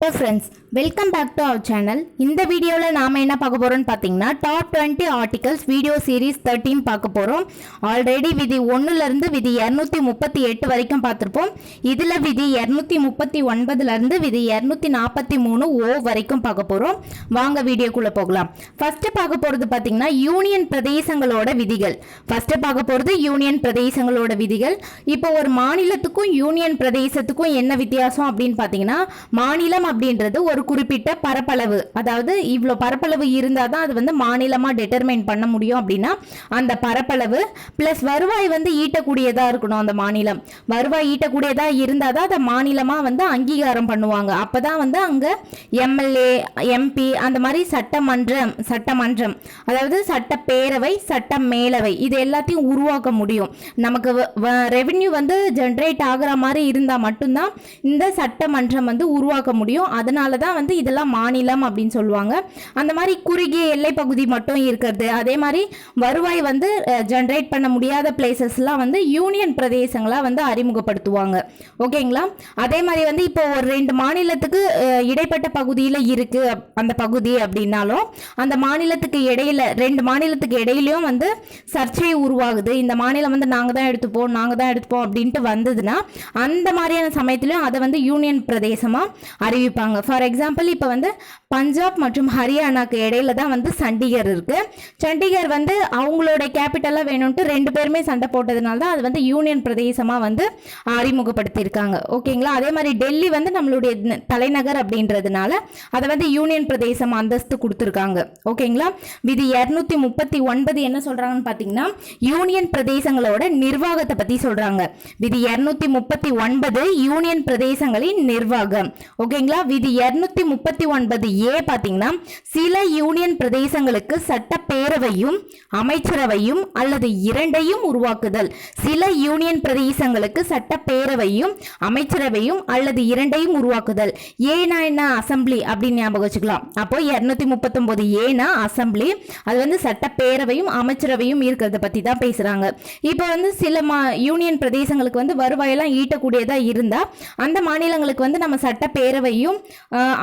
Hello friends welcome back to our channel இந்த வீடியோவில் நாம் என்ன பார்க்க போகிறோம்னு பார்த்தீங்கன்னா top twenty articles video series thirteen பார்க்க போகிறோம் ஆல்ரெடி விதி ஒன்றுலேருந்து விதி இரநூத்தி முப்பத்தி எட்டு வரைக்கும் பார்த்துருப்போம். இதில் விதி இரநூத்தி முப்பத்தி ஒன்பதுலேருந்து விதி இரநூத்தி நாற்பத்தி மூணு ஓ வரைக்கும் பார்க்க போகிறோம் வாங்க வீடியோக்குள்ளே போகலாம். ஃபஸ்ட்டு பார்க்க போகிறது பார்த்தீங்கன்னா யூனியன் பிரதேசங்களோட விதிகள். ஃபஸ்ட்டு பார்க்க போகிறது யூனியன் பிரதேசங்களோட விதிகள். இப்போ ஒரு மாநிலத்துக்கும் யூனியன் பிரதேசத்துக்கும் என்ன வித்தியாசம் அப்படின்னு பார்த்தீங்கன்னா மாநிலம் அப்படின்றது ஒரு குறிப்பிட்ட பரப்பளவு. அதாவது இவ்வளோ பரப்பளவு இருந்தால் தான் அது வந்து மாநிலமாக டெட்டர்மைன் பண்ண முடியும் அப்படின்னா அந்த பரப்பளவு ப்ளஸ் வருவாய் வந்து ஈட்டக்கூடியதாக இருக்கணும் அந்த மாநிலம். வருவாய் ஈட்டக்கூடியதாக இருந்தால் தான் அதை மாநிலமாக வந்து அங்கீகாரம் பண்ணுவாங்க. அப்போ தான் வந்து அங்கே எம்எல்ஏ எம்பி அந்த மாதிரி சட்டமன்றம் சட்டமன்றம். அதாவது சட்டப்பேரவை சட்ட மேலவை இது எல்லாத்தையும் உருவாக்க முடியும். நமக்கு ரெவென்யூ வந்து ஜென்ரேட் ஆகிற மாதிரி இருந்தால் மட்டும்தான் இந்த சட்டமன்றம் வந்து உருவாக்க முடியும். அதனால தான் வந்து இதெல்லாம் மாநிலம் அப்படின்னு சொல்லுவாங்க. அந்த மாதிரி குறுகிய எல்லை பகுதி மட்டும் இருக்கிறது. அதே மாதிரி வருவாய் வந்து ஜென்ரேட் பண்ண முடியாத பிளேசஸ்லாம் வந்து யூனியன் பிரதேசங்களாக வந்து அறிமுகப்படுத்துவாங்க. ஓகேங்களா? அதே மாதிரி வந்து இப்போ ஒரு ரெண்டு மாநிலத்துக்கு இடைப்பட்ட பகுதியில் இருக்கு அந்த பகுதி அப்படின்னாலும் அந்த மாநிலத்துக்கு இடையில ரெண்டு மாநிலத்துக்கு இடையிலையும் வந்து சர்ச்சை உருவாகுது. இந்த மாநிலம் வந்து நாங்கள் தான் எடுத்துப்போம் நாங்கள் தான் எடுத்துப்போம் அப்படின்ட்டு வந்ததுன்னா அந்த மாதிரியான சமயத்திலையும் அதை வந்து யூனியன் பிரதேசமாக அறிவிப்பாங்க ஃபார் எக்ஸாம்பிள் இப்போ வந்து பஞ்சாப் மற்றும் ஹரியானாக்கு இடையில தான் வந்து சண்டிகர் இருக்கு. சண்டிகர் வந்து அவங்களோட கேபிட்டலாக வேணும்ட்டு ரெண்டு பேருமே சண்டை போட்டதுனால தான் அது வந்து யூனியன் பிரதேசமாக வந்து அறிமுகப்படுத்தியிருக்காங்க. ஓகேங்களா? அதே மாதிரி டெல்லி வந்து நம்மளுடைய ந- தலைநகர் அப்படின்றதுனால அதை வந்து யூனியன் பிரதேசம் அந்தஸ்து கொடுத்துருக்காங்க. ஓகேங்களா? விதி இரநூத்தி முப்பத்தி ஒன்பது என்ன சொல்கிறாங்கன்னு பார்த்தீங்கன்னா யூனியன் பிரதேசங்களோட நிர்வாகத்தை பற்றி சொல்கிறாங்க விதி இரநூத்தி முப்பத்தி ஒன்பது யூனியன் பிரதேசங்களின் நிர்வாகம். ஓகேங்களா? விதி இரநூத்தி முப்பத்தி ஒன்பது ஏ பார்த்தீங்கன்னா சில யூனியன் பிரதேசங்களுக்கு சட்டப்பேரவையும் அமைச்சரவையும் அல்லது இரண்டையும் உருவாக்குதல். சில யூனியன் பிரதேசங்களுக்கு சட்டப்பேரவையும் அமைச்சரவையும் அல்லது இரண்டையும் உருவாக்குதல். ஏனா என்ன? அசம்பிளி அப்படின்னு ஞாபகம் வச்சுக்கலாம். அப்போ இரநூத்தி முப்பத்தொன்பது ஏனா அசம்பிளி அது வந்து சட்டப்பேரவையும் அமைச்சரவையும் இருக்கிறத பற்றி தான் பேசுகிறாங்க இப்போ வந்து சில மா யூனியன் பிரதேசங்களுக்கு வந்து வருவாயெல்லாம் ஈட்டக்கூடியதாக இருந்தால் அந்த மாநிலங்களுக்கு வந்து நம்ம சட்டப்பேரவையும்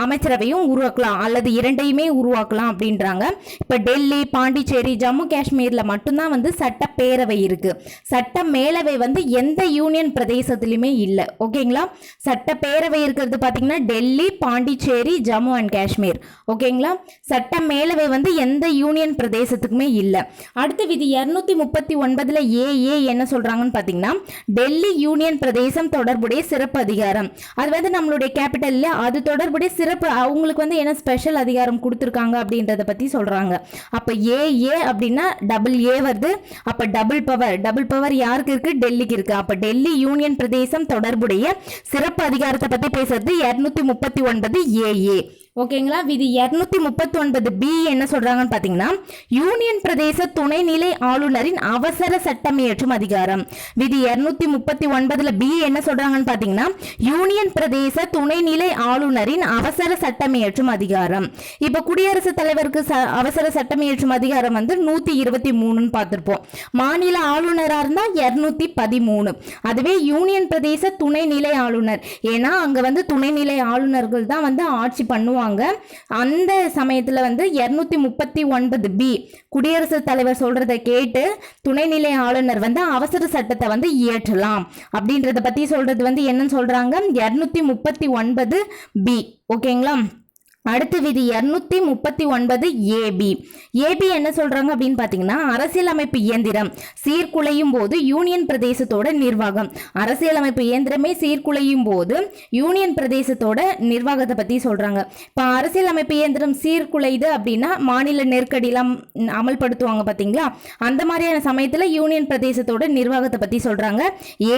அமைச்சரவையும் உருவாக்கலாம். அல்லது இரண்டையுமே உருவாக்கலாம் அப்படின்றாங்க. இப்போ டெல்லி பாண்டிச்சேரி ஜம்மு காஷ்மீரில் மட்டும்தான் வந்து சட்டப்பேரவை இருக்குது சட்ட மேலவை வந்து எந்த யூனியன் பிரதேசத்துலையுமே இல்லை. ஓகேங்களா? சட்டப்பேரவை இருக்கிறது பார்த்தீங்கன்னா டெல்லி பாண்டிச்சேரி ஜம்மு அண்ட் காஷ்மீர். ஓகேங்களா? சட்ட மேலவை வந்து எந்த யூனியன் பிரதேசத்துக்குமே இல்லை. அடுத்த விதி இரநூத்தி முப்பத்தி ஒன்பதுல ஏ ஏ என்ன சொல்றாங்கன்னு பார்த்தீங்கன்னா டெல்லி யூனியன் பிரதேசம் தொடர்புடைய சிறப்பு அதிகாரம். அது வந்து நம்மளுடைய கேபிட்டலில் அது தொடர்புடைய சிறப்பு அவங்களுக்கு வந்து என்ன ஸ்பெஷல் அதிகாரம் கொடுத்துருக்காங்க அப்படின்றத பற்றி சொல்கிறாங்க அப்போ ஏ ஏ அப்படின்னா டபுள் ஏ வருது. அப்போ டபுள் பவர் டபுள் பவர் யாருக்கு இருக்குது டெல்லிக்கு இருக்குது அப்போ டெல்லி யூனியன் பிரதேசம் தொடர்புடைய சிறப்பு அதிகாரத்தை பற்றி பேசுறது இரநூத்தி முப்பத்தி ஒன்பது ஏஏ ஓகேங்களா? விதி இரநூத்தி முப்பத்தி ஒன்பது பி என்ன சொல்றாங்கன்னு பார்த்தீங்கன்னா யூனியன் பிரதேச துணைநிலை ஆளுநரின் அவசர சட்டம் இயற்றும் அதிகாரம். விதி இரநூத்தி முப்பத்தி ஒன்பதுல பி என்ன சொல்றாங்கன்னு பார்த்தீங்கன்னா யூனியன் பிரதேச துணைநிலை ஆளுநரின் அவசர சட்டம் இயற்றும் அதிகாரம். இப்போ குடியரசுத் தலைவருக்கு ச- அவசர சட்டம் இயற்றும் அதிகாரம் வந்து நூத்தி இருபத்தி மூணுன்னு பார்த்திருப்போம் மாநில ஆளுநரா இருந்தா இருநூத்தி பதிமூணு அதுவே யூனியன் பிரதேச துணைநிலை ஆளுநர். ஏன்னா அங்க வந்து துணைநிலை ஆளுநர்கள் தான் வந்து ஆட்சி பண்ணுவாங்க. அந்த சமயத்துல வந்து இருநூத்தி முப்பத்தி ஒன்பது பி குடியரசுத் தலைவர் சொல்றதை கேட்டு துணைநிலை ஆளுநர் வந்து அவசர சட்டத்தை வந்து இயற்றலாம். அப்படின்றத பத்தி சொல்றது வந்து என்னன்னு சொல்றாங்க? இருநூத்தி முப்பத்தி ஒன்பது பி. ஓகேங்களா? அடுத்த விதி இரநூத்தி முப்பத்தி ஒன்பது ஏபி ஏபி என்ன சொல்றாங்க அப்படின்னு பார்த்தீங்கன்னா அரசியலமைப்பு இயந்திரம் சீர்குலையும் போது யூனியன் பிரதேசத்தோட நிர்வாகம். அரசியலமைப்பு இயந்திரமே சீர்குலையும் போது யூனியன் பிரதேசத்தோட நிர்வாகத்தை பற்றி சொல்றாங்க. இப்போ அரசியலமைப்பு இயந்திரம் சீர்குலைது அப்படின்னா மாநில நெருக்கடியெல்லாம் அமல்படுத்துவாங்க பார்த்தீங்களா அந்த மாதிரியான சமயத்தில் யூனியன் பிரதேசத்தோட நிர்வாகத்தை பற்றி சொல்றாங்க.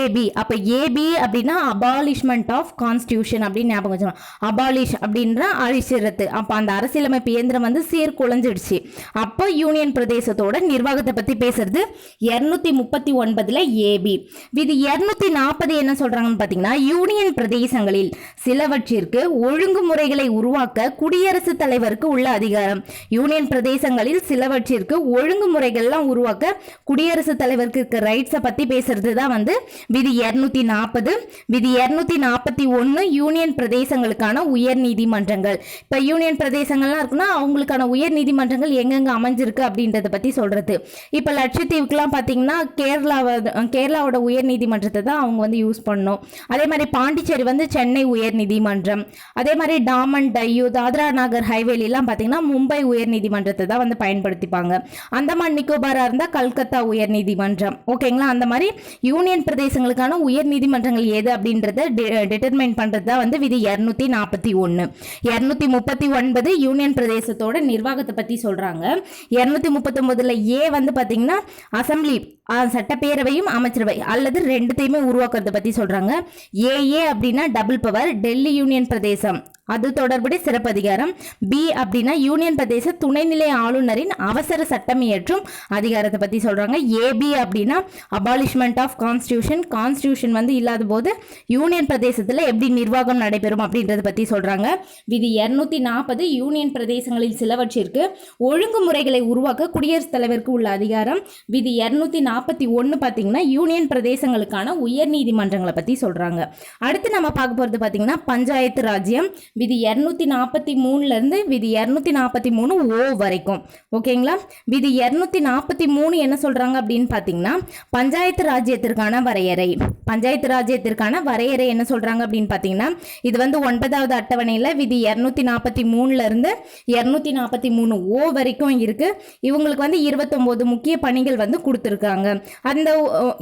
ஏபி அப்போ ஏபி அப்படின்னா அபாலிஷ்மெண்ட் ஆஃப் கான்ஸ்டியூஷன் அப்படின்னு ஞாபகம் வச்சுக்கணும். அபாலிஷ் அப்படின்ற அழிச்சு கலைச்சிடுறது அப்போ அந்த அரசியலமைப்பு இயந்திரம் வந்து சீர்குலைஞ்சிடுச்சு. அப்போ யூனியன் பிரதேசத்தோட நிர்வாகத்தை பற்றி பேசுறது இரநூத்தி முப்பத்தி ஒன்பதுல ஏபி. விதி இரநூத்தி நாற்பது என்ன சொல்றாங்கன்னு பார்த்தீங்கன்னா யூனியன் பிரதேசங்களில் சிலவற்றிற்கு ஒழுங்குமுறைகளை உருவாக்க குடியரசுத் தலைவருக்கு உள்ள அதிகாரம். யூனியன் பிரதேசங்களில் சிலவற்றிற்கு ஒழுங்குமுறைகள்லாம் உருவாக்க குடியரசுத் தலைவருக்கு இருக்க ரைட்ஸை பற்றி பேசுறது தான் வந்து விதி இரநூத்தி நாற்பது விதி இரநூத்தி நாற்பத்தி ஒன்று யூனியன் பிரதேசங்களுக்கான உயர் நீதிமன்றங்கள் இப்போ யூனியன் பிரதேசங்கள்லாம் இருக்குன்னா அவங்களுக்கான உயர் நீதிமன்றங்கள் எங்கெங்கே அமைஞ்சிருக்கு அப்படின்றத பற்றி சொல்கிறது இப்போ லட்சத்தீவுக்குலாம் பார்த்தீங்கன்னா கேரளாவை கேரளாவோட உயர் நீதிமன்றத்தை தான் அவங்க வந்து யூஸ் பண்ணோம் அதே மாதிரி பாண்டிச்சேரி வந்து சென்னை உயர் நீதிமன்றம். அதே மாதிரி டாமன் டையூ தாத்ரா நகர் ஹைவேலிலாம் பார்த்தீங்கன்னா மும்பை உயர் நீதிமன்றத்தை தான் வந்து பயன்படுத்திப்பாங்க. அந்தமான் நிக்கோபாராக இருந்தால் கல்கத்தா உயர் நீதிமன்றம். ஓகேங்களா அந்த மாதிரி யூனியன் பிரதேசங்களுக்கான உயர் நீதிமன்றங்கள் எது அப்படின்றத டிட்டர்மைன் பண்ணுறது தான் வந்து விதி இரநூத்தி நாற்பத்தி ஒன்று இரநூத்தி முப்பத்தி ஒன்பது யூனியன் பிரதேசத்தோட நிர்வாகத்தை பற்றி சொல்கிறாங்க இரநூத்தி முப்பத்தொம்போதில் ஏ வந்து பார்த்திங்கன்னா அசம்பிளி சட்டப்பேரவையும் அமைச்சரவை அல்லது ரெண்டுத்தையுமே உருவாக்குறத பற்றி சொல்கிறாங்க ஏஏ அப்படின்னா டபுள் பவர் டெல்லி யூனியன் பிரதேசம். அது தொடர்புடைய சிறப்பு அதிகாரம். பி அப்படின்னா யூனியன் பிரதேச துணைநிலை ஆளுநரின் அவசர சட்டம் இயற்றும் அதிகாரத்தை பற்றி சொல்கிறாங்க ஏபி அப்படின்னா அபாலிஷ்மெண்ட் ஆஃப் கான்ஸ்டியூஷன் கான்ஸ்டியூஷன் வந்து இல்லாத போது யூனியன் பிரதேசத்தில் எப்படி நிர்வாகம் நடைபெறும் அப்படின்றத பற்றி சொல்கிறாங்க விதி இரநூத்தி நாற்பது யூனியன் பிரதேசங்களில் சிலவற்றிற்கு ஒழுங்குமுறைகளை உருவாக்க குடியரசுத் தலைவருக்கு உள்ள அதிகாரம். விதி இரநூத்தி நாற்பத்தி ஒன்று பார்த்தீங்கன்னா யூனியன் பிரதேசங்களுக்கான உயர் நீதிமன்றங்களை பற்றி சொல்கிறாங்க அடுத்து நம்ம பார்க்க போகிறது பார்த்தீங்கன்னா பஞ்சாயத்து ராஜ்யம். விதி இரநூத்தி நாற்பத்தி மூணுலேருந்து விதி இரநூத்தி நாற்பத்தி மூணு ஓ வரைக்கும். ஓகேங்களா? விதி இரநூத்தி நாற்பத்தி மூணு என்ன சொல்கிறாங்க அப்படின்னு பார்த்தீங்கன்னா பஞ்சாயத்து ராஜ்யத்திற்கான வரையறை. பஞ்சாயத்து ராஜ்யத்திற்கான வரையறை என்ன சொல்கிறாங்க அப்படின்னு பார்த்தீங்கன்னா இது வந்து ஒன்பதாவது அட்டவணையில் விதி இரநூத்தி நாற்பத்தி மூணுலேருந்து இரநூத்தி நாற்பத்தி மூணு ஓ வரைக்கும் இருக்குது இவங்களுக்கு வந்து இருபத்தொம்போது முக்கிய பணிகள் வந்து கொடுத்துருக்காங்க. அந்த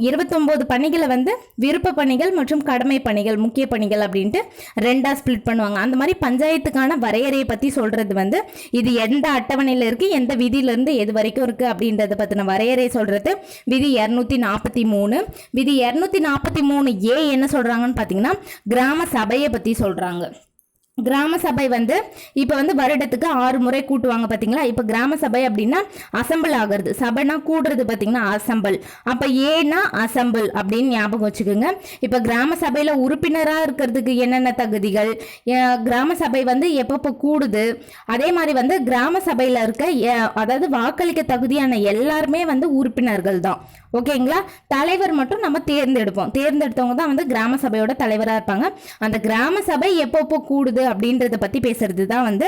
இருபத்தொம்போது பணிகளை வந்து விருப்ப பணிகள் மற்றும் கடமை பணிகள் முக்கிய பணிகள் அப்படின்ட்டு ரெண்டாக ஸ்ப்ளிட் பண்ணுவாங்க. அந்த மாதிரி பஞ்சாயத்துக்கான வரையறையை பற்றி சொல்கிறது வந்து இது எந்த அட்டவணையில் இருக்குது எந்த விதியிலேருந்து எது வரைக்கும் இருக்குது அப்படின்றத பற்றின வரையறை சொல்கிறது விதி இரநூத்தி நாற்பத்தி மூணு. விதி இரநூத்தி நாற்பத்தி மூணு ஏ என்ன சொல்கிறாங்கன்னு பார்த்தீங்கன்னா கிராம சபையை பற்றி சொல்கிறாங்க கிராம சபை வந்து இப்போ வந்து வருடத்துக்கு ஆறு முறை கூட்டுவாங்க பார்த்தீங்களா இப்போ கிராம சபை அப்படின்னா அசம்பிள் ஆகிறது. சபைனா கூடுறது பார்த்தீங்கன்னா அசம்பிள். அப்போ ஏன்னா அசம்பிள் அப்படின்னு ஞாபகம் வச்சுக்கோங்க. இப்போ கிராம சபையில் உறுப்பினராக இருக்கிறதுக்கு என்னென்ன தகுதிகள்? கிராம சபை வந்து எப்பப்போ கூடுது? அதே மாதிரி வந்து கிராம சபையில் இருக்க எ- அதாவது வாக்களிக்க தகுதியான எல்லாருமே வந்து உறுப்பினர்கள் தான் ஓகேங்களா? தலைவர் மட்டும் நம்ம தேர்ந்தெடுப்போம். தேர்ந்தெடுத்தவங்க தான் வந்து கிராம சபையோட தலைவராக இருப்பாங்க. அந்த கிராம சபை எப்பப்போ கூடுது அப்படின்றத பற்றி பேசுறது தான் வந்து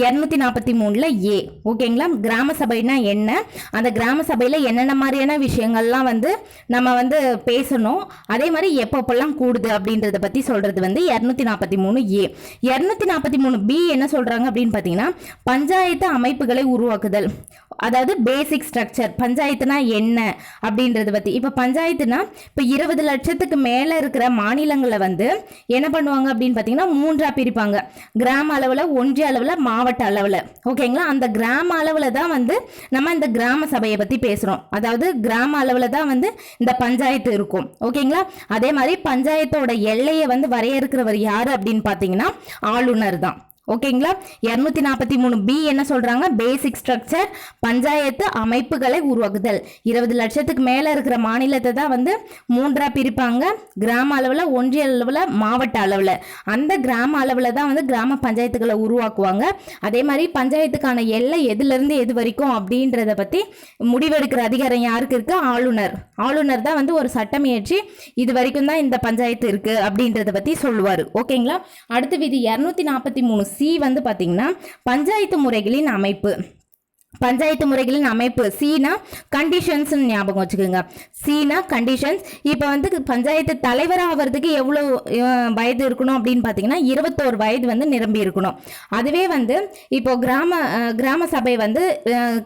இரநூத்தி நாற்பத்தி மூணில் ஏ. ஓகேங்களா? கிராம சபைனா என்ன? அந்த கிராம சபையில் என்னென்ன மாதிரியான விஷயங்கள்லாம் வந்து நம்ம வந்து பேசணும்? அதே மாதிரி எப்பப்பெல்லாம் கூடுது அப்படின்றத பற்றி சொல்கிறது வந்து இரநூத்தி நாற்பத்தி மூணு ஏ. இரநூத்தி நாற்பத்தி மூணு பி என்ன சொல்கிறாங்க அப்படின்னு பார்த்தீங்கன்னா பஞ்சாயத்து அமைப்புகளை உருவாக்குதல். அதாவது பேசிக் ஸ்ட்ரக்சர் பஞ்சாயத்துனா என்ன? அப்படின்றத பற்றி இப்போ பஞ்சாயத்துனா இப்போ இருபது லட்சத்துக்கு மேலே இருக்கிற மாநிலங்களை வந்து என்ன பண்ணுவாங்க அப்படின்னு பார்த்தீங்கன்னா மூன்றாக பிரிப்பாங்க. கிராம அளவில் ஒன்றிய அளவில் மாவட்ட அளவில். ஓகேங்களா? அந்த கிராம அளவில் தான் வந்து நம்ம இந்த கிராம சபையை பற்றி பேசுகிறோம் அதாவது கிராம அளவில் தான் வந்து இந்த பஞ்சாயத்து இருக்கும். ஓகேங்களா? அதே மாதிரி பஞ்சாயத்தோட எல்லையை வந்து வரையறுக்கிறவர் யார் அப்படின்னு பார்த்தீங்கன்னா ஆளுநர் தான். ஓகேங்களா? இரநூத்தி நாற்பத்தி மூணு பி என்ன சொல்றாங்க? பேசிக் ஸ்ட்ரக்சர் பஞ்சாயத்து அமைப்புகளை உருவாக்குதல். இருபது லட்சத்துக்கு மேலே இருக்கிற மாநிலத்தை தான் வந்து மூன்றா பிரிப்பாங்க. கிராம அளவில் ஒன்றிய அளவில் மாவட்ட அளவில். அந்த கிராம அளவில் தான் வந்து கிராம பஞ்சாயத்துகளை உருவாக்குவாங்க. அதே மாதிரி பஞ்சாயத்துக்கான எல்லை எதுலேருந்து எது வரைக்கும் அப்படின்றத பற்றி முடிவெடுக்கிற அதிகாரம் யாருக்கு இருக்கு? ஆளுநர். ஆளுநர் தான் வந்து ஒரு சட்டம் இயற்றி இது வரைக்கும் தான் இந்த பஞ்சாயத்து இருக்கு அப்படின்றத பற்றி சொல்லுவார். ஓகேங்களா? அடுத்த விதி இரநூத்தி நாற்பத்தி மூணு சி வந்து பார்த்தீங்கன்னா பஞ்சாயத்து முறைகளின் அமைப்பு. பஞ்சாயத்து முறைகளின் அமைப்பு சீனா கண்டிஷன்ஸ் ஞாபகம் வச்சுக்கோங்க. சீனா கண்டிஷன்ஸ் இப்போ வந்து பஞ்சாயத்து தலைவர் ஆகிறதுக்கு எவ்வளோ வயது இருக்கணும் அப்படின்னு பார்த்தீங்கன்னா இருபத்தோரு வயது வந்து நிரம்பி இருக்கணும். அதுவே வந்து இப்போ கிராம கிராம சபை வந்து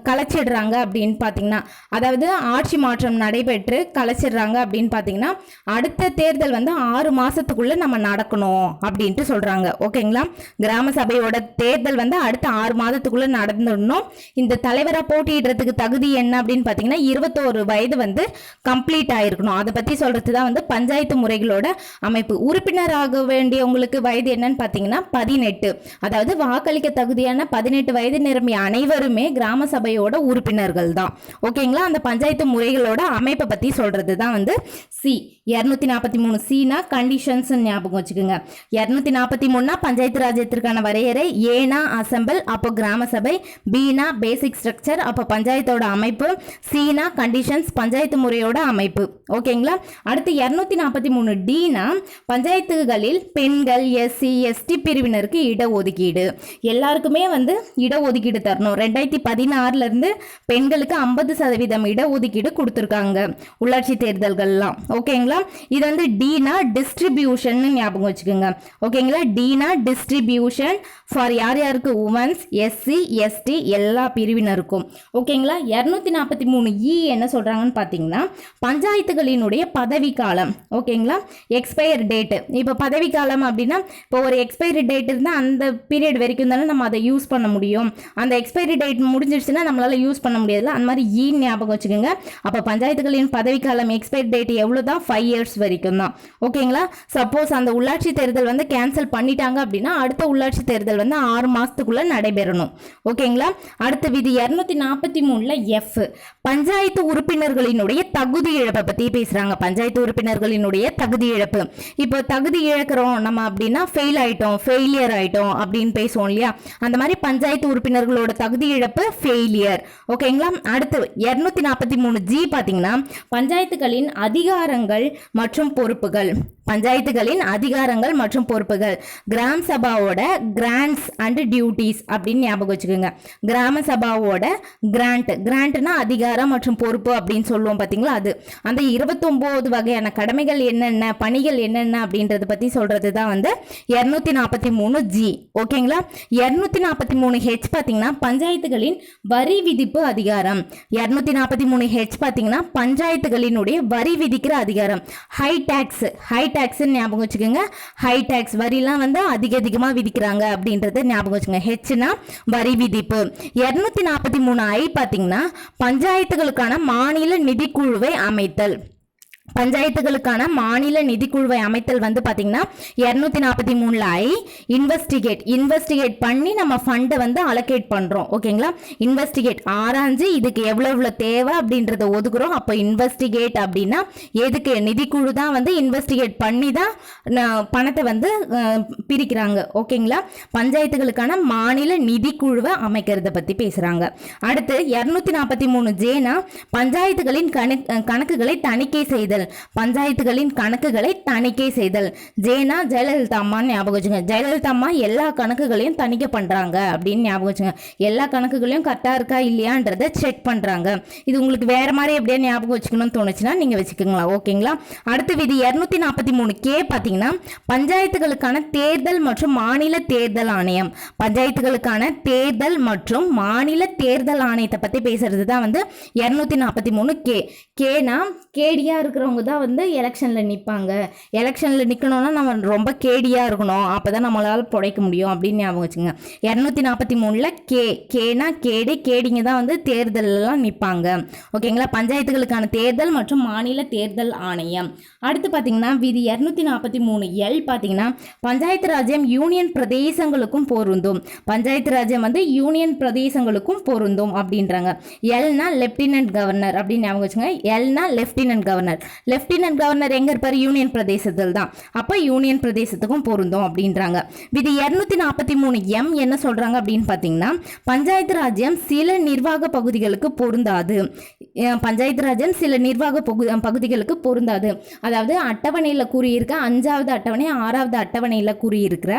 கலைச்சிடுறாங்க அப்படின்னு பார்த்தீங்கன்னா அதாவது ஆட்சி மாற்றம் நடைபெற்று கலைச்சிடுறாங்க அப்படின்னு பார்த்தீங்கன்னா அடுத்த தேர்தல் வந்து ஆறு மாதத்துக்குள்ளே நம்ம நடக்கணும் அப்படின்ட்டு சொல்கிறாங்க ஓகேங்களா? கிராம சபையோட தேர்தல் வந்து அடுத்த ஆறு மாதத்துக்குள்ளே நடந்துடணும். இந்த இந்த தலைவராக போட்டியிடுறதுக்கு தகுதி என்ன அப்படின்னு பார்த்தீங்கன்னா இருபத்தோரு வயது வந்து கம்ப்ளீட் ஆயிருக்கணும். அதை பற்றி சொல்கிறது தான் வந்து பஞ்சாயத்து முறைகளோட அமைப்பு. உறுப்பினராக வேண்டியவங்களுக்கு வயது என்னன்னு பார்த்தீங்கன்னா பதினெட்டு. அதாவது வாக்களிக்க தகுதியான பதினெட்டு வயது நிரம்பிய அனைவருமே கிராம சபையோட உறுப்பினர்கள் தான் ஓகேங்களா? அந்த பஞ்சாயத்து முறைகளோட அமைப்பை பற்றி சொல்கிறது தான் வந்து சி இரநூத்தி நாற்பத்தி மூணு சினா கண்டிஷன்ஸ் ஞாபகம் வச்சுக்கோங்க. இரநூத்தி நாற்பத்தி மூணுனா பஞ்சாயத்து ராஜ்யத்திற்கான வரையறை ஏனா அசம்பிள் அப்போ கிராம சபை பீனா பேசிக் ஸ்ட்ரக்சர் அப்போ பஞ்சாயத்தோட அமைப்பு சீனா கண்டிஷன்ஸ் பஞ்சாயத்து முறையோட அமைப்பு. ஓகேங்களா அடுத்து இரநூத்தி நாற்பத்தி மூணு டீனா பஞ்சாயத்துகளில் பெண்கள் எஸ்சி எஸ்டி பிரிவினருக்கு இடஒதுக்கீடு. எல்லாருக்குமே வந்து இடஒதுக்கீடு தரணும். ரெண்டாயிரத்தி பதினாறுல இருந்து பெண்களுக்கு ஐம்பது சதவீதம் இடஒதுக்கீடு கொடுத்துருக்காங்க உள்ளாட்சி தேர்தல்கள்லாம். ஓகேங்களா இது வந்து டீனா டிஸ்ட்ரிபியூஷன் ஞாபகம் வச்சுக்கோங்க. ஓகேங்களா டீனா டிஸ்ட்ரிபியூஷன் ஃபார் யார் யாருக்கு? உமன்ஸ் எஸ்சி எஸ்டி எல்லா பிரிவினருக்கும் ஓகேங்களா? இரநூத்தி நாற்பத்தி மூணு இ e என்ன சொல்கிறாங்கன்னு பார்த்தீங்கன்னா பஞ்சாயத்துகளினுடைய பதவி காலம். ஓகேங்களா? எக்ஸ்பயர் டேட்டு இப்போ பதவி காலம் அப்படின்னா இப்போ ஒரு எக்ஸ்பைரி டேட் இருந்தால் அந்த பீரியட் வரைக்கும் தானே நம்ம அதை யூஸ் பண்ண முடியும். அந்த எக்ஸ்பைரி டேட் முடிஞ்சிடுச்சுன்னா நம்மளால் யூஸ் பண்ண முடியாதுல அந்த மாதிரி e ஈ ஞாபகம் வச்சுக்கோங்க. அப்போ பஞ்சாயத்துகளின் பதவிக்காலம் எக்ஸ்பைரி டேட் எவ்வளோ தான் ஃபைவ் இயர்ஸ் வரைக்கும் தான். ஓகேங்களா? சப்போஸ் அந்த உள்ளாட்சி தேர்தல் வந்து கேன்சல் பண்ணிட்டாங்க அப்படின்னா அடுத்த உள்ளாட்சி தேர்தல் வந்து ஆறு மாதத்துக்குள்ளே நடைபெறணும். ஓகேங்களா? அடுத்த இது இரநூத்தி நாற்பத்தி மூணில் எஃப் பஞ்சாயத்து உறுப்பினர்களினுடைய தகுதி இழப்பை பற்றி பேசுகிறாங்க பஞ்சாயத்து உறுப்பினர்களினுடைய தகுதி இழப்பு. இப்போ தகுதி இழக்கிறோம். நம்ம அப்படின்னா ஃபெயில் ஆயிட்டோம். ஃபெயிலியர் ஆயிட்டோம் அப்படின்னு பேசுவோம் இல்லையா? அந்த மாதிரி பஞ்சாயத்து உறுப்பினர்களோட தகுதி இழப்பு ஃபெயிலியர் ஓகேங்களா அடுத்து இரநூத்தி நாற்பத்தி மூணு ஜி பார்த்தீங்கன்னா பஞ்சாயத்துகளின் அதிகாரங்கள் மற்றும் பொறுப்புகள். பஞ்சாயத்துகளின் அதிகாரங்கள் மற்றும் பொறுப்புகள். கிராம் சபாவோட கிராண்ட்ஸ் அண்ட் டியூட்டிஸ் அப்படின்னு ஞாபகம் வச்சுக்கோங்க. கிராம சபா சபாவோட கிராண்ட் கிராண்ட்னா அதிகாரம் மற்றும் பொறுப்பு அப்படின்னு சொல்லுவோம் பார்த்தீங்களா அது. அந்த இருபத்தொம்போது வகையான கடமைகள் என்னென்ன பணிகள் என்னென்ன அப்படின்றத பற்றி சொல்கிறது தான் வந்து இரநூத்தி நாற்பத்தி மூணு ஜி ஓகேங்களா? இரநூத்தி நாற்பத்தி மூணு ஹெச் பார்த்தீங்கன்னா பஞ்சாயத்துகளின் வரி விதிப்பு அதிகாரம். இரநூத்தி நாற்பத்தி மூணு ஹெச் பார்த்தீங்கன்னா பஞ்சாயத்துகளினுடைய வரி விதிக்கிற அதிகாரம். ஹை டேக்ஸ் ஹை டேக்ஸ்ன்னு ஞாபகம் வச்சுக்கோங்க. ஹை டேக்ஸ் வரிலாம் வந்து அதிக அதிகமாக விதிக்கிறாங்க அப்படின்றத ஞாபகம் வச்சுக்கோங்க. ஹெச்னா வரி விதிப்பு. இரநூத்தி நாற்பத்தி மூணு ஐ பார்த்தீங்கன்னா பஞ்சாயத்துகளுக்கான மாநில நிதிக்குழுவை அமைத்தல். பஞ்சாயத்துகளுக்கான மாநில நிதிக்குழுவை அமைத்தல் வந்து பார்த்தீங்கன்னா இரநூத்தி நாற்பத்தி மூணில் ஐ இன்வெஸ்டிகேட் இன்வெஸ்டிகேட் பண்ணி நம்ம ஃபண்டை வந்து அலோகேட் பண்ணுறோம் ஓகேங்களா? இன்வெஸ்டிகேட் ஆராய்ஞ்சு இதுக்கு எவ்வளோ எவ்வளோ தேவை அப்படின்றத ஒதுக்குறோம். அப்போ இன்வெஸ்டிகேட் அப்படின்னா எதுக்கு? நிதிக்குழு தான் வந்து இன்வெஸ்டிகேட் பண்ணி தான் பணத்தை வந்து பிரிக்கிறாங்க. ஓகேங்களா? பஞ்சாயத்துகளுக்கான மாநில நிதிக்குழுவை அமைக்கிறத பற்றி பேசுகிறாங்க அடுத்து இரநூத்தி நாற்பத்தி மூணு ஜேனா பஞ்சாயத்துகளின் கணக்கு கணக்குகளை தணிக்கை செய்தல். பஞ்சாயத்துகளின் கணக்குகளை தணிக்கை செய்தல். ஜேனா ஜெயலலிதா அம்மான்னு ஞாபகம் வச்சுங்க. ஜெயலலிதா அம்மா எல்லா கணக்குகளையும் தணிக்கை பண்ணுறாங்க அப்படின்னு ஞாபகம் வச்சுங்க. எல்லா கணக்குகளையும் கரெக்டாக இருக்கா இல்லையான்றதை செக் பண்ணுறாங்க இது உங்களுக்கு வேற மாதிரி எப்படியா ஞாபகம் வச்சுக்கணும்னு தோணுச்சுன்னா நீங்கள் வச்சுக்கோங்களா ஓகேங்களா அடுத்த விதி இரநூத்தி நாற்பத்தி மூணு கே பார்த்தீங்கன்னா பஞ்சாயத்துகளுக்கான தேர்தல் மற்றும் மாநில தேர்தல் ஆணையம். பஞ்சாயத்துகளுக்கான தேர்தல் மற்றும் மாநில தேர்தல் ஆணையத்தை பற்றி பேசுறது தான் வந்து இரநூத்தி நாற்பத்தி மூணு கே கேனா கேடியாக இருக்கிறவங்க தான் வந்து எலெக்ஷனில் நிற்பாங்க எலெக்ஷனில் நிற்கணும்னா நம்ம ரொம்ப கேடியாக இருக்கணும். அப்போ தான் நம்மளால் பிழைக்க முடியும் அப்படின்னு ஞாபகம் வச்சுங்க இரநூத்தி நாற்பத்தி மூணில் கே கேனா கேடு கேடிங்க தான் வந்து தேர்தலெல்லாம் நிற்பாங்க ஓகேங்களா? பஞ்சாயத்துகளுக்கான தேர்தல் மற்றும் மாநில தேர்தல் ஆணையம். அடுத்து பார்த்தீங்கன்னா விதி இரநூத்தி நாற்பத்தி மூணு எல் பார்த்தீங்கன்னா பஞ்சாயத்து ராஜ்யம் யூனியன் பிரதேசங்களுக்கும் பொருந்தும். பஞ்சாயத்து ராஜ்யம் வந்து யூனியன் பிரதேசங்களுக்கும் பொருந்தும் அப்படின்றாங்க. எல்னா லெப்டினன்ட் கவர்னர் அப்படின்னு ஞாபகம் வச்சுங்க எல்னா லெப்டினன்ட் கவர்னர். லெப்டினன்ட் கவர்னர் எங்க இருப்பார் யூனியன் பிரதேசத்தில் தான் அப்போ யூனியன் பிரதேசத்துக்கும் பொருந்தும் அப்படின்றாங்க. விதி இரநூத்தி நாற்பத்தி மூணு எம் என்ன சொல்றாங்க அப்படின்னு பார்த்தீங்கன்னா பஞ்சாயத்து ராஜ்யம் சில நிர்வாக பகுதிகளுக்கு பொருந்தாது. பஞ்சாயத்து ராஜ்யம் சில நிர்வாக பகுதிகளுக்கு பொருந்தாது. அதாவது அட்டவணையில் கூறியிருக்க அஞ்சாவது அட்டவணை ஆறாவது அட்டவணையில் கூறியிருக்கிற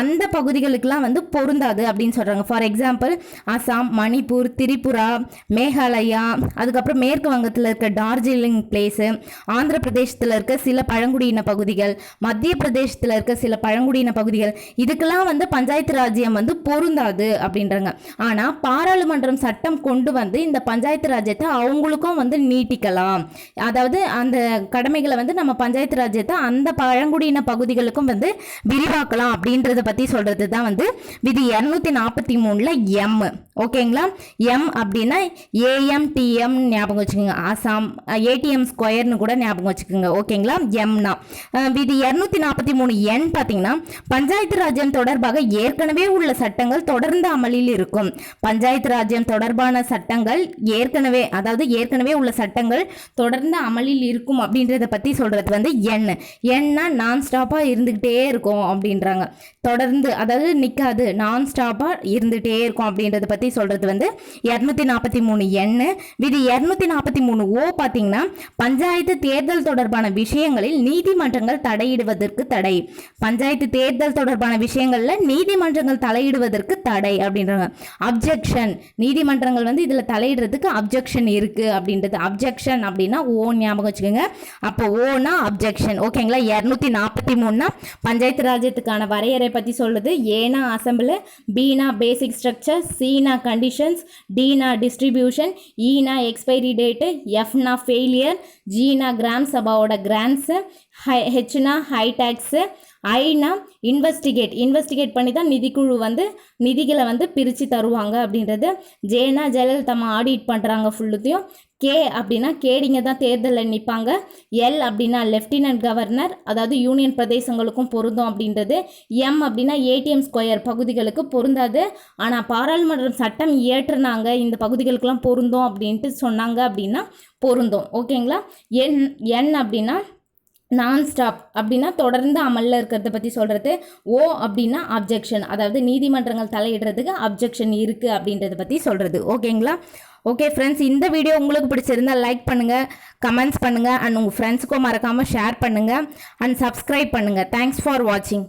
அந்த பகுதிகளுக்கெல்லாம் வந்து பொருந்தாது அப்படின்னு சொல்கிறாங்க ஃபார் எக்ஸாம்பிள் அசாம் மணிப்பூர் திரிபுரா மேகாலயா அதுக்கப்புறம் மேற்கு வங்கத்தில் இருக்க டார்ஜிலிங் பிளேஸு ஆந்திர பிரதேசத்தில் இருக்க சில பழங்குடியின பகுதிகள் மத்திய பிரதேசத்தில் இருக்க சில பழங்குடியின பகுதிகள் இதுக்கெல்லாம் வந்து பஞ்சாயத்து ராஜ்யம் வந்து பொருந்தாது அப்படின்றாங்க. ஆனால் பாராளுமன்றம் சட்டம் கொண்டு வந்து இந்த பஞ்சாயத்து ராஜ்யத்தை அவங்களுக்கும் வந்து நீட்டிக்கலாம். அதாவது அந்த கடமைகளை வந்து நம்ம பஞ்சாயத்து ராஜ்யத்தை அந்த பழங்குடியின பகுதிகளுக்கும் வந்து விரிவாக்கலாம் அப்படின்றத பற்றி சொல்கிறது தான் வந்து விதி இரநூத்தி நாற்பத்தி மூணில் எம் ஓகேங்களா எம் அப்படின்னா ஏஎம்டிஎம் ஞாபகம் வச்சுக்கோங்க. ஆசாம் ஏடிஎம் ஸ்கொயர்னு கூட ஞாபகம் வச்சுக்கோங்க. ஓகேங்களா? எம்னா விதி இரநூத்தி நாற்பத்தி மூணு எண் பார்த்தீங்கன்னா பஞ்சாயத்து ராஜ்யம் தொடர்பாக ஏற்கனவே உள்ள சட்டங்கள் தொடர்ந்து அமலில் இருக்கும். பஞ்சாயத்து ராஜ்யம் தொடர்பான சட்டங்கள் ஏற்கனவே அதாவது ஏற்கனவே உள்ள சட்டங்கள் தொடர்ந்து அமலில் இருக்கும் அப்படின்றத பற்றி சொல்கிறது வந்து எண் எண்ணா நான் ஸ்டாப்பாக இருந்துக்கிட்டே இருக்கும் அப்படின்றாங்க. தொடர்ந்து அதாவது நிற்காது நான் ஸ்டாப்பாக இருந்துகிட்டே இருக்கும் அப்படின்றத பற்றி சொல்கிறது வந்து இரநூத்தி நாற்பத்தி மூணு எண் விதி இரநூத்தி நாற்பத்தி மூணு ஓ பார்த்தீங்கன்னா பஞ்சாயத்து தேர்தல் தொடர்பான விஷயங்களில் நீதிமன்றங்கள் தலையிடுவதற்கு தடை. பஞ்சாயத்து தேர்தல் தொடர்பான விஷயங்களில் நீதிமன்றங்கள் தலையிடுவதற்கு தடை அப்படின்றாங்க. அப்ஜெக்ஷன் நீதிமன்றங்கள் வந்து இதில் தலையிடுறதுக்கு அப்ஜெக்ஷன் இருக்குது அப்படின்றது. அப்ஜெக்ஷன் அப்படின்னா ஓ ஞாபகம் வச்சுக்கோங்க. அப்போ ஓனா அப்ஜெக்ஷன் ஓகேங்களா? இரநூத்தி நாற்பத்தி மூணுனா பஞ்சாயத்து ராஜ்யத்துக்கான வரையறை பற்றி சொல்லுது. ஏனா அசம்பிள் பீனா பேசிக் ஸ்ட்ரக்சர் சீனா கண்டிஷன்ஸ் டீனா டிஸ்ட்ரிபியூஷன் ஈனா எக்ஸ்பைரி டேட்டு எஃப்னா ஃபெயிலியர் ஜி ஜீனா கிராம் சபாவோட கிராண்ட்ஸு ஹை ஹெச்னா ஹை டேக்ஸு ஐனா இன்வெஸ்டிகேட் இன்வெஸ்டிகேட் பண்ணி தான் நிதிக்குழு வந்து நிதிகளை வந்து பிரித்து தருவாங்க அப்படின்றது. ஜேனா ஜெயலலிதா ஆடிட் பண்ணுறாங்க ஃபுல்லுத்தையும் கே அப்படின்னா கேடிங்க தான் தேர்தலில் நிற்பாங்க. எல் அப்படின்னா லெஃப்டினன்ட் கவர்னர் அதாவது யூனியன் பிரதேசங்களுக்கும் பொருந்தும் அப்படின்றது. எம் அப்படின்னா ஏடிஎம் ஸ்கொயர் பகுதிகளுக்கு பொருந்தாது. ஆனால் பாராளுமன்றம் சட்டம் இயற்றுனாங்க இந்த பகுதிகளுக்கெல்லாம் பொருந்தும் அப்படின்ட்டு சொன்னாங்க அப்படின்னா பொருந்தும். ஓகேங்களா? என் என் அப்படின்னா நான் ஸ்டாப் அப்படின்னா தொடர்ந்து அமலில் இருக்கிறத பற்றி சொல்கிறது ஓ அப்படின்னா அப்ஜெக்ஷன் அதாவது நீதிமன்றங்கள் தலையிடுறதுக்கு அப்ஜெக்ஷன் இருக்குது அப்படின்றத பற்றி சொல்கிறது ஓகேங்களா? ஓகே ஃப்ரெண்ட்ஸ் இந்த வீடியோ உங்களுக்கு பிடிச்சிருந்தா லைக் பண்ணுங்கள் கமெண்ட்ஸ் பண்ணுங்கள் அண்ட் உங்கள் ஃப்ரெண்ட்ஸுக்கும் மறக்காமல் ஷேர் பண்ணுங்கள் அண்ட் சப்ஸ்கிரைப் பண்ணுங்கள் தேங்க்ஸ் ஃபார் வாட்சிங்